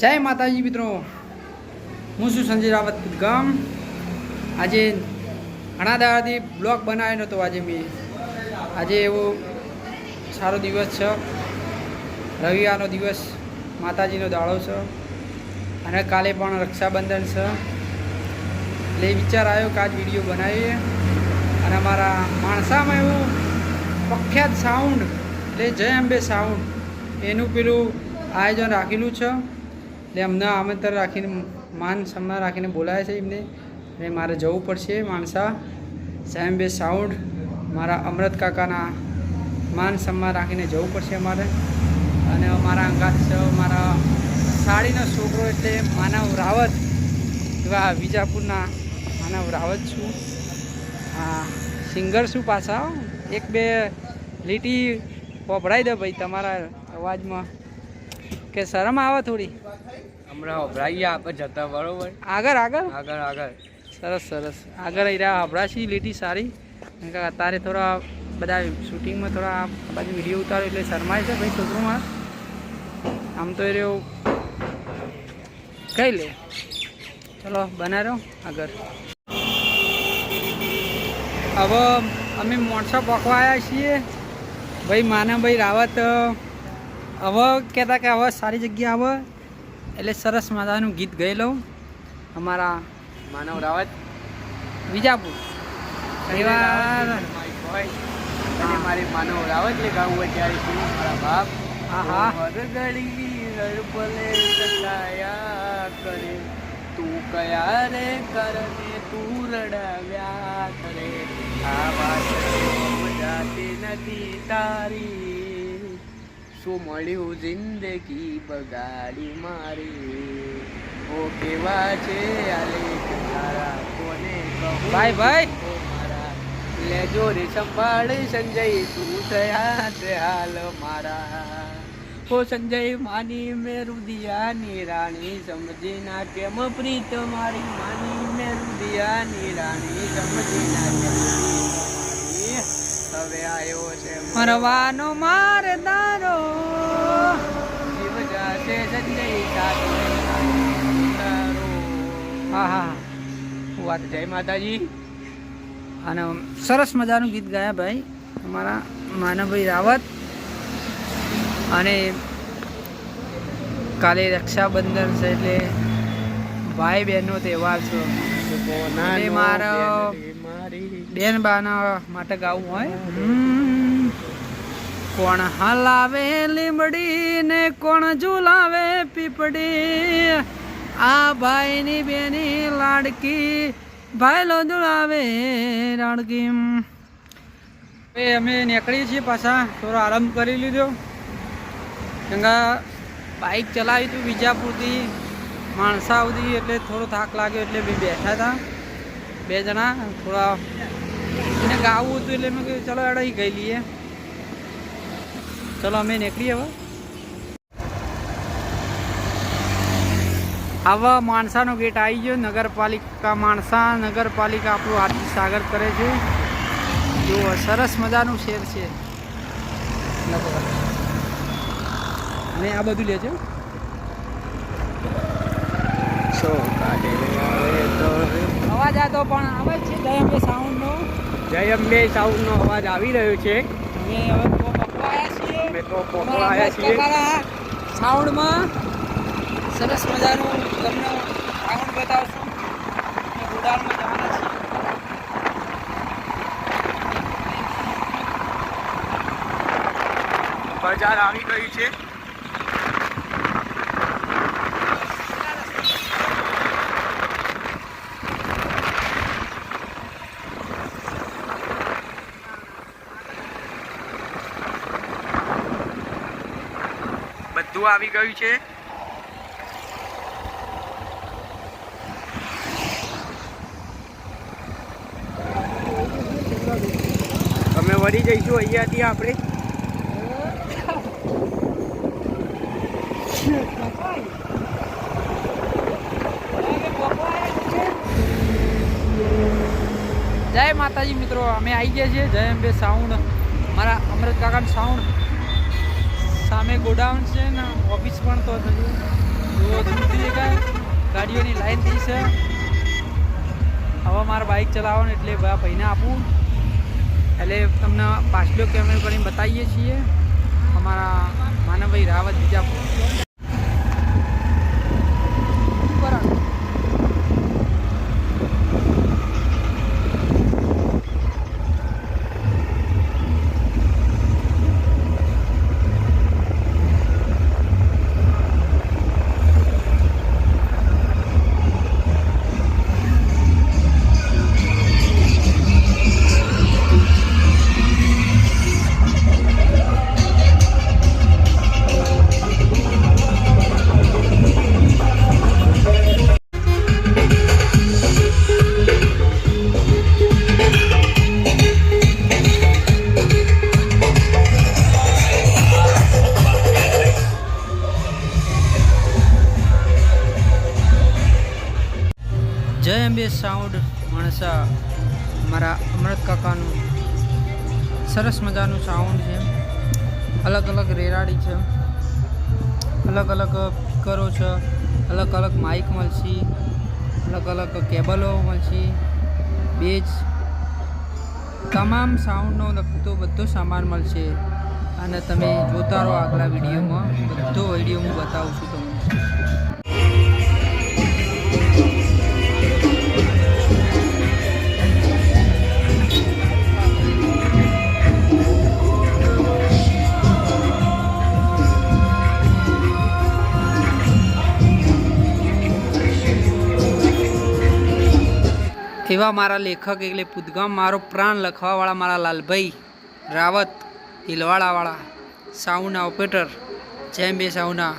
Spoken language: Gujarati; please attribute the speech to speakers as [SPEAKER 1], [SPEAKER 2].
[SPEAKER 1] જય માતાજી મિત્રો. હું છું સંજય રાવત ગામ. આજે ઘણા દાડાથી બ્લોગ બનાવ્યો નહોતો આજે મેં. આજે એવો સારો દિવસ છે. રવિવારનો દિવસ, માતાજીનો દાડો છે. અને કાલે પણ રક્ષાબંધન છે. એટલે વિચાર આવ્યો કે આજ વીડિયો બનાવીએ. અને અમારા માણસામાં એવું પ્રખ્યાત સાઉન્ડ એટલે જય અંબે સાઉન્ડ એનું પેલું આયોજન રાખેલું છે. એટલે અમને આમંત્રણ રાખીને, માન સન્માન રાખીને બોલાવે છે એમને. એટલે મારે જવું પડશે માણસા બે સાઉન્ડ. મારા અમૃત કાકાના માન સન્માન રાખીને જવું પડશે અમારે. અને મારા અંગાત મારા સાડીનો છોકરો એટલે માનવ રાવત. એવા વિજાપુરના માનવ રાવત છું. હા, સિંગર છું પાછા. એક બે લીટી વપરાઈ દે ભાઈ તમારા અવાજમાં. કે શરમ આવે થોડી?
[SPEAKER 2] હમણાં વપરાઈએ આપણે જતા બરોબર.
[SPEAKER 1] આગળ આગળ?
[SPEAKER 2] આગળ આગળ.
[SPEAKER 1] સરસ સરસ. આગળ આવી રહ્યા હભરાશી લીટી સારી. કારણ કે અત્યારે થોડા બધા શૂટિંગમાં થોડા આ બાજુ વીડિયો ઉતારો એટલે શરમાય છે ભાઈ છોકરોમાં. આમ તો એ રહ્યો. કઈ લે? ચલો બના રહ્યો આગળ. હવે અમે મોણસા પકવા આવ્યા છીએ. ભાઈ માનવભાઈ રાવત હવે કહેતા કે હવે સારી જગ્યા આવે એટલે સરસ મજાનું ગીત ગઈ લઉં અમારા
[SPEAKER 2] માનવ રાવત.
[SPEAKER 1] વિજાપુર. પરિવાર.
[SPEAKER 2] મારી બોય અને મારી માનવ રાવત ને ગાવું હોય ત્યારે શું? મારા બાપ.
[SPEAKER 1] આહા.
[SPEAKER 2] વરગડી રડપલે સતાયા કરે. તું કયા રે કરને તું રડાવ્યા કરે. આ વાત જાતી નથી તારી. શું મળ્યું જિંદગી બગાડી મારી. ઓ કેવા છે આ લેખ કોને કહું?
[SPEAKER 1] ભાઈ, ભાઈ.
[SPEAKER 2] લેજો રે સંભાળ સંજય તું થયા તે હાલ મારા. ઓ સંજય માની મેં રુદિયાની રાણી સમજી ના કેમ પ્રીત મારી? માની મેં રુદિયાની રાણી સમજી ના કેમ હવે આવ્યો છે
[SPEAKER 1] મરવાનો માર દારો
[SPEAKER 2] જીવ સંજય
[SPEAKER 1] હા હા. વાત
[SPEAKER 2] જય માતાજી
[SPEAKER 1] અને સરસ મજાનું ગીત ગાયા ભાઈ અમારા માનવભાઈ રાવત અને કાલે રક્ષાબંધન છે એટલે ભાઈ બહેનનો તહેવાર છે. મારો બેન બાના માટે ગાવું હોય. હમ. કોણ હલાવે લીમડી ને કોણ ઝુલાવે પીપડી આ ભાઈની બેની લાડકી, ભાઈલો ઝુલાવે લાડકી એ અમે નીકળીએ છીએ પાછા, થોડો આરામ કરી લીધો. ગંગા બાઇક ચલાવી હતું વિજાપુરથી, માણસા સુધી, એટલે થોડો થાક લાગ્યો, એટલે બે બેઠા હતા. બે જણા, થોડા એને ગાવું હતું, એટલે મેં કહ્યું ચલો એડા ગઈ લઈએ. ચલો અમે નીકળીએ હવે. આવા માણસાનો ગેટ આવી ગયો. નગરપાલિકા માણસા નગરપાલિકા આપણું આર્થિક સાગર કરે છે. જો સરસ મજાનું શેર છે. અને આ બધું લેજો અવાજ આ તો પણ આવે છે. જય અંબે સાઉન્ડનો.
[SPEAKER 2] જય અંબે સાઉન્ડનો અવાજ આવી રહ્યો છે.
[SPEAKER 1] હવે
[SPEAKER 2] અમે તો પકવાયા છીએ.
[SPEAKER 1] સાઉન્ડમાં સરસ મજાનું તમને સાઉન્ડ બતાવશું. ગોડાઉનમાં જવાના છીએ.
[SPEAKER 2] બજાર આવી ગયું છે. બધું આવી ગયું છે. અમે વળી જઈશું અહીંયાથી આપણે.
[SPEAKER 1] જય માતાજી મિત્રો, અમે આવી ગયા છીએ જય અંબે સાઉન્ડ મારા અમૃત કાકાનું સાઉન્ડ સામે ગોડાઉન છે ને ઓફિસ પણ તો થયું. જુઓ ગાડીઓની લાઈન થઈ છે. હવે મારે બાઇક ચલાવવાનું એટલે ભાઈને આપું. એટલે તમને પાછલો કેમેરો કરીને બતાવીએ છીએ. અમારા માનવભાઈ રાવત બીજાપુર સાઉન્ડ, માણસા, મારા અમૃત કાકાનું સરસ મજાનું સાઉન્ડ છે. અલગ અલગ રેરાડી છે. અલગ અલગ સ્પીકરો છે. અલગ અલગ માઇક મળશે. અલગ અલગ કેબલો મળશે. બેજ તમામ સાઉન્ડનો લગતો બધો સામાન મળશે. અને તમે જોતા રહો આગલા વિડીયોમાં. બધો વીડિયો હું બતાવું છું તમને. એવા મારા લેખક એટલે પુદગામ મારો પ્રાણ લખવાવાળા મારા લાલભાઈ રાવત, હિલવાડાવાળા, સાઉના ઓપરેટર, જેમ બે સાઉના.